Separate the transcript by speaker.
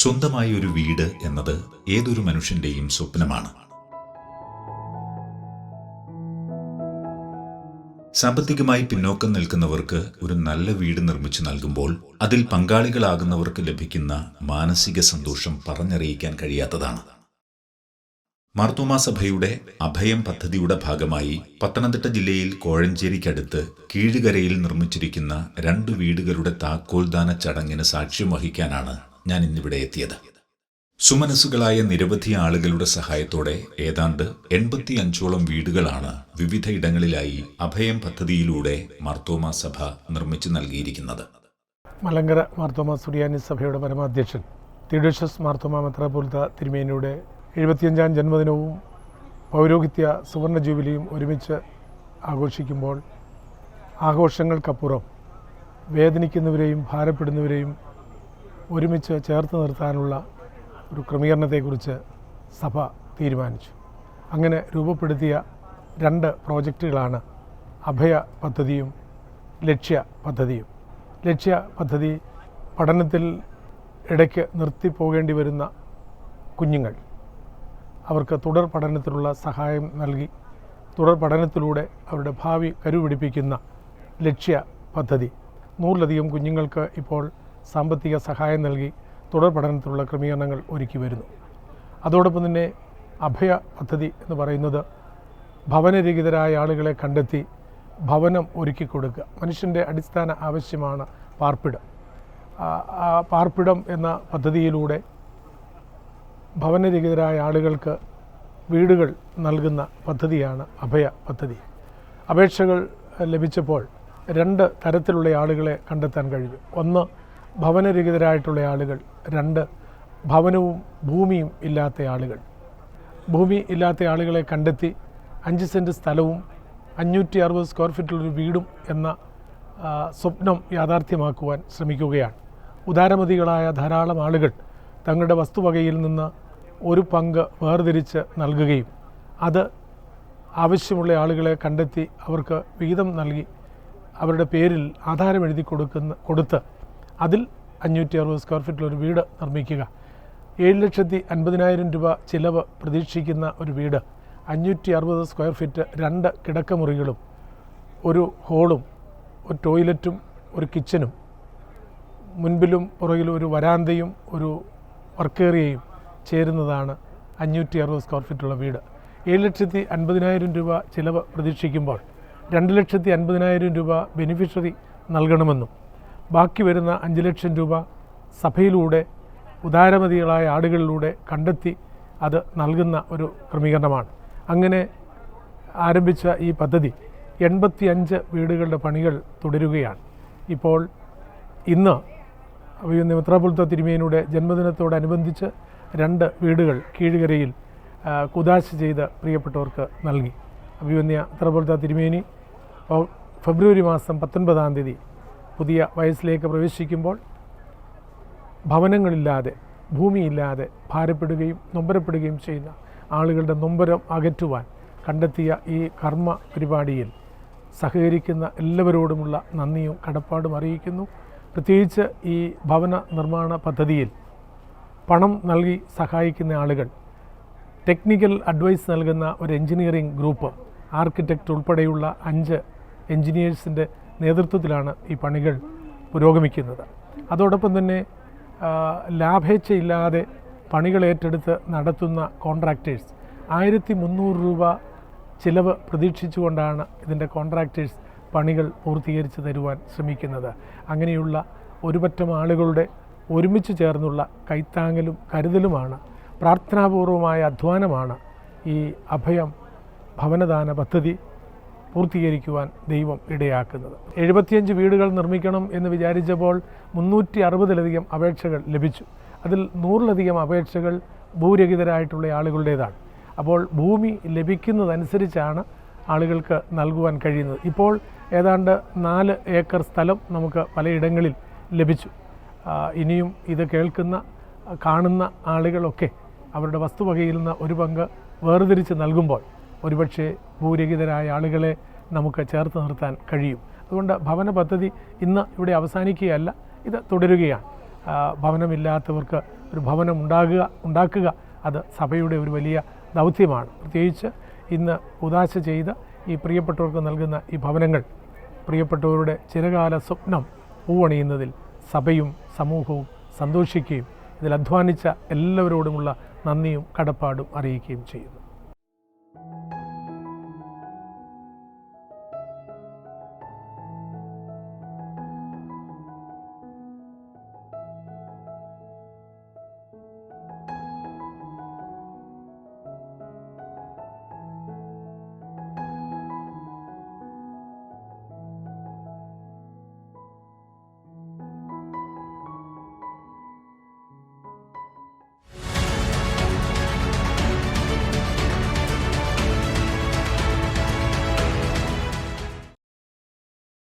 Speaker 1: സ്വന്തമായി ഒരു വീട് എന്നത് ഏതൊരു മനുഷ്യന്റെയും സ്വപ്നമാണ്. സാമ്പത്തികമായി പിന്നോക്കം നിൽക്കുന്നവർക്ക് ഒരു നല്ല വീട് നിർമ്മിച്ചു നൽകുമ്പോൾ അതിൽ പങ്കാളികളാകുന്നവർക്ക് ലഭിക്കുന്ന മാനസിക സന്തോഷം പറഞ്ഞറിയിക്കാൻ കഴിയാത്തതാണ്. മാർത്തോമാ സഭയുടെ അഭയം പദ്ധതിയുടെ ഭാഗമായി പത്തനംതിട്ട ജില്ലയിൽ കോഴഞ്ചേരിക്കടുത്ത് കീഴുകരയിൽ നിർമ്മിച്ചിരിക്കുന്ന രണ്ട് വീടുകളുടെ താക്കോൽദാന ചടങ്ങിന് സാക്ഷ്യം വഹിക്കാനാണ് ഞാൻ ഇന്നിവിടെ എത്തിയത്. സുമനസ്സുകളായ നിരവധി ആളുകളുടെ സഹായത്തോടെ ഏതാണ്ട് എൺപത്തി അഞ്ചോളം വീടുകളാണ് വിവിധ ഇടങ്ങളിലായി അഭയം പദ്ധതിയിലൂടെ മാർത്തോമാ സഭ നിർമ്മിച്ചു നൽകിയിരിക്കുന്നത്.
Speaker 2: മലങ്കര മാർത്തോമ സുറിയാനി സഭയുടെ പരമാധ്യക്ഷൻ തിഡഷ്യസ് മാർത്തോമ മെത്രാപോലിത്ത തിരുമേനിയുടെ എഴുപത്തിയഞ്ചാം ജന്മദിനവും പൗരോഹിത്യ സുവർണ ജൂബിലിയും ഒരുമിച്ച് ആഘോഷിക്കുമ്പോൾ ആഘോഷങ്ങൾക്കപ്പുറം വേദനിക്കുന്നവരെയും ഭാരപ്പെടുന്നവരെയും ഒരുമിച്ച് ചേർത്ത് നിർത്താനുള്ള ഒരു ക്രമീകരണത്തെക്കുറിച്ച് സഭ തീരുമാനിച്ചു. അങ്ങനെ രൂപപ്പെടുത്തിയ രണ്ട് പ്രോജക്റ്റുകളാണ് അഭയ പദ്ധതിയും ലക്ഷ്യ പദ്ധതിയും. ലക്ഷ്യ പദ്ധതി പഠനത്തിൽ ഇടയ്ക്ക് നിർത്തിപ്പോകേണ്ടി വരുന്ന കുഞ്ഞുങ്ങൾ. അവർക്ക് തുടർ പഠനത്തിനുള്ള സഹായം നൽകി തുടർ പഠനത്തിലൂടെ അവരുടെ ഭാവി കരുപിടിപ്പിക്കുന്ന ലക്ഷ്യ പദ്ധതി. നൂറിലധികം കുഞ്ഞുങ്ങൾക്ക് ഇപ്പോൾ സാമ്പത്തിക സഹായം നൽകി തുടർ പഠനത്തിനുള്ള ക്രമീകരണങ്ങൾ ഒരുക്കി വരുന്നു. അതോടൊപ്പം തന്നെ അഭയ പദ്ധതി എന്ന് പറയുന്നത് ഭവനരഹിതരായ ആളുകളെ കണ്ടെത്തി ഭവനം ഒരുക്കി കൊടുക്കുക. മനുഷ്യന്റെ അടിസ്ഥാന ആവശ്യമാണ് പാർപ്പിടം. പാർപ്പിടം എന്ന പദ്ധതിയിലൂടെ ഭവനരഹിതരായ ആളുകൾക്ക് വീടുകൾ നൽകുന്ന പദ്ധതിയാണ് അഭയ പദ്ധതി. അപേക്ഷകൾ ലഭിച്ചപ്പോൾ രണ്ട് തരത്തിലുള്ള ആളുകളെ കണ്ടെത്താൻ കഴിഞ്ഞു ഒന്ന് ഭവനരഹിതരായിട്ടുള്ള ആളുകൾ. രണ്ട് ഭവനവും ഭൂമിയും ഇല്ലാത്ത ആളുകൾ. ഭൂമി ഇല്ലാത്ത ആളുകളെ കണ്ടെത്തി അഞ്ച് സെന്റ് സ്ഥലവും അഞ്ഞൂറ്റി അറുപത് സ്ക്വയർ ഫീറ്റിലൊരു വീടും എന്ന സ്വപ്നം യാഥാർത്ഥ്യമാക്കുവാൻ ശ്രമിക്കുകയാണ്. ഉദാരമതികളായ ധാരാളം ആളുകൾ തങ്ങളുടെ വസ്തുവകയിൽ നിന്ന് ഒരു പങ്ക് വേർതിരിച്ച് നൽകുകയും അത് ആവശ്യമുള്ള ആളുകളെ കണ്ടെത്തി അവർക്ക് വിഹിതം നൽകി അവരുടെ പേരിൽ ആധാരം എഴുതി കൊടുക്കുന്ന കൊടുത്ത് അതിൽ അഞ്ഞൂറ്റി അറുപത് സ്ക്വയർ ഫീറ്റിൽ ഒരു വീട് നിർമ്മിക്കുക. ഏഴ് ലക്ഷത്തി അൻപതിനായിരം രൂപ ചിലവ് പ്രതീക്ഷിക്കുന്ന ഒരു വീട്. അഞ്ഞൂറ്റി അറുപത് സ്ക്വയർ ഫീറ്റ് രണ്ട് കിടക്കമുറികളും ഒരു ഹോളും ഒരു ടോയ്ലറ്റും ഒരു കിച്ചനും മുൻപിലും പുറകിലും ഒരു വരാന്തയും ഒരു വർക്ക് ഏരിയയും ചേരുന്നതാണ് അഞ്ഞൂറ്റി അറുപത് സ്ക്വയർ ഫീറ്റുള്ള വീട്. ഏഴ് ലക്ഷത്തി അൻപതിനായിരം രൂപ ചിലവ് പ്രതീക്ഷിക്കുമ്പോൾ രണ്ട് ലക്ഷത്തി അൻപതിനായിരം രൂപ ബെനിഫിഷ്യറി നൽകണമെന്നും ബാക്കി വരുന്ന അഞ്ച് ലക്ഷം രൂപ സഭയിലൂടെ ഉദാരമതികളായ ആടുകളിലൂടെ കണ്ടെത്തി അത് നൽകുന്ന ഒരു ക്രമീകരണമാണ്. അങ്ങനെ ആരംഭിച്ച ഈ പദ്ധതി എൺപത്തി അഞ്ച് വീടുകളുടെ പണികൾ തുടരുകയാണ്. ഇപ്പോൾ ഇന്ന് മിത്രാപുൽത്ത തിരുമേനിയുടെ ജന്മദിനത്തോടനുബന്ധിച്ച് രണ്ട് വീടുകൾ കീഴുകരയിൽ കുദാശ ചെയ്ത് പ്രിയപ്പെട്ടവർക്ക് നൽകി. അഭിവന്യ മിത്രാപുൽത്ത തിരുമേനി ഫെബ്രുവരി മാസം പത്തൊൻപതാം തീയതി പുതിയ വയസ്സിലേക്ക് പ്രവേശിക്കുമ്പോൾ ഭവനങ്ങളില്ലാതെ ഭൂമിയില്ലാതെ ഭാരപ്പെടുകയും നൊമ്പരപ്പെടുകയും ചെയ്യുന്ന ആളുകളുടെ നൊമ്പരം അകറ്റുവാൻ കണ്ടെത്തിയ ഈ കർമ്മ പരിപാടിയിൽ സഹകരിക്കുന്ന എല്ലാവരോടുമുള്ള നന്ദിയും കടപ്പാടും അറിയിക്കുന്നു. പ്രത്യേകിച്ച് ഈ ഭവന നിർമ്മാണ പദ്ധതിയിൽ പണം നൽകി സഹായിക്കുന്ന ആളുകൾ ടെക്നിക്കൽ അഡ്വൈസ് നൽകുന്ന ഒരു എഞ്ചിനീയറിംഗ് ഗ്രൂപ്പ് ആർക്കിടെക്റ്റ് ഉൾപ്പെടെയുള്ള അഞ്ച് എഞ്ചിനീയേഴ്സിന്റെ നേതൃത്വത്തിലാണ് ഈ പണികൾ പുരോഗമിക്കുന്നത്. അതോടൊപ്പം തന്നെ ലാഭേച്ഛയില്ലാതെ പണികൾ ഏറ്റെടുത്ത് നടത്തുന്ന കോൺട്രാക്ടേഴ്സ് ആയിരത്തി മുന്നൂറ് രൂപ ചിലവ് പ്രതീക്ഷിച്ചുകൊണ്ടാണ് ഇതിന്റെ കോൺട്രാക്ടേഴ്സ് പണികൾ പൂർത്തീകരിച്ച് തരുവാൻ ശ്രമിക്കുന്നത്. അങ്ങനെയുള്ള ഒരുപറ്റം ആളുകളുടെ ഒരുമിച്ച് ചേർന്നുള്ള കൈത്താങ്ങലും കരുതലുമാണ് പ്രാർത്ഥനാപൂർവമായ അധ്വാനമാണ് ഈ അഭയം ഭവനദാന പദ്ധതി പൂർത്തീകരിക്കുവാൻ ദൈവം ഇടയാക്കുന്നത്. എഴുപത്തിയഞ്ച് വീടുകൾ നിർമ്മിക്കണം എന്ന് വിചാരിച്ചപ്പോൾ മുന്നൂറ്റി അറുപതിലധികം അപേക്ഷകൾ ലഭിച്ചു. അതിൽ നൂറിലധികം അപേക്ഷകൾ ഭൂരഹിതരായിട്ടുള്ള ആളുകളുടേതാണ്. അപ്പോൾ ഭൂമി ലഭിക്കുന്നതനുസരിച്ചാണ് ആളുകൾക്ക് നൽകുവാൻ കഴിയുന്നത്. ഇപ്പോൾ ഏതാണ്ട് നാല് ഏക്കർ സ്ഥലം നമുക്ക് പലയിടങ്ങളിൽ ലഭിച്ചു. ഇനിയും ഇത് കേൾക്കുന്ന കാണുന്ന ആളുകളൊക്കെ അവരുടെ വസ്തുവകയിൽ നിന്ന് ഒരു പങ്ക് വേർതിരിച്ച് നൽകുമ്പോൾ ഒരുപക്ഷെ ഭൂരഹിതരായ ആളുകളെ നമുക്ക് ചേർത്ത് നിർത്താൻ കഴിയും. അതുകൊണ്ട് ഭവന പദ്ധതി ഇന്ന് ഇവിടെ അവസാനിക്കുകയല്ല ഇത് തുടരുകയാണ്. ഭവനമില്ലാത്തവർക്ക് ഒരു ഭവനം ഉണ്ടാകുക ഉണ്ടാക്കുക അത് സഭയുടെ ഒരു വലിയ ദൗത്യമാണ്. പ്രത്യേകിച്ച് ഇന്ന് ഉദാശ ചെയ്ത് ഈ പ്രിയപ്പെട്ടവർക്ക് നൽകുന്ന ഈ ഭവനങ്ങൾ പ്രിയപ്പെട്ടവരുടെ ചിരകാല സ്വപ്നം പൂവണിയുന്നതിൽ സഭയും സമൂഹവും സന്തോഷിക്കുകയും ഇതിൽ അധ്വാനിച്ച എല്ലാവരോടുമുള്ള നന്ദിയും കടപ്പാടും അറിയിക്കുകയും ചെയ്യുന്നു. Thank you.